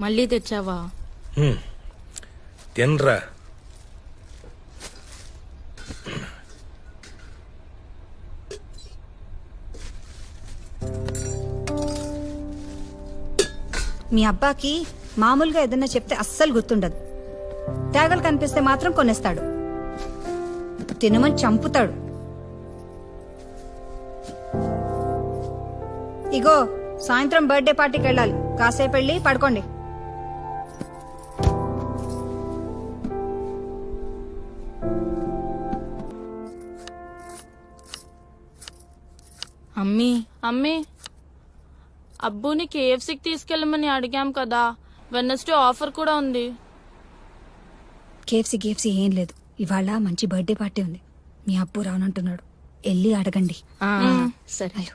మళ్ళీ తెచ్చావా? హ్మ్. తినరా. మీ అబ్బాకి మామూలుగా ఏదన్నా చెప్తే అస్సలు గుర్తుండదు. తేగలు కనిపిస్తే మాత్రం కొనేస్తాడు. తినమని చంపుతాడు. ఇగో సాయంత్రం బర్త్డే పార్టీకి వెళ్ళాలి. కాసేపు వెళ్ళి పడుకోండి. అమ్మీ. అమ్మి అబ్బుని కేఎఫ్సీకి తీసుకెళ్ళమని అడిగాం కదా. వెన్నస్డే ఆఫర్ కూడా ఉంది. కేఎఫ్సీ కేఎఫ్సీ ఏం లేదు. ఇవాళ మంచి బర్త్డే పార్టీ ఉంది. మీ అప్పు రానంటున్నాడు. వెళ్ళి అడగండి. సరే.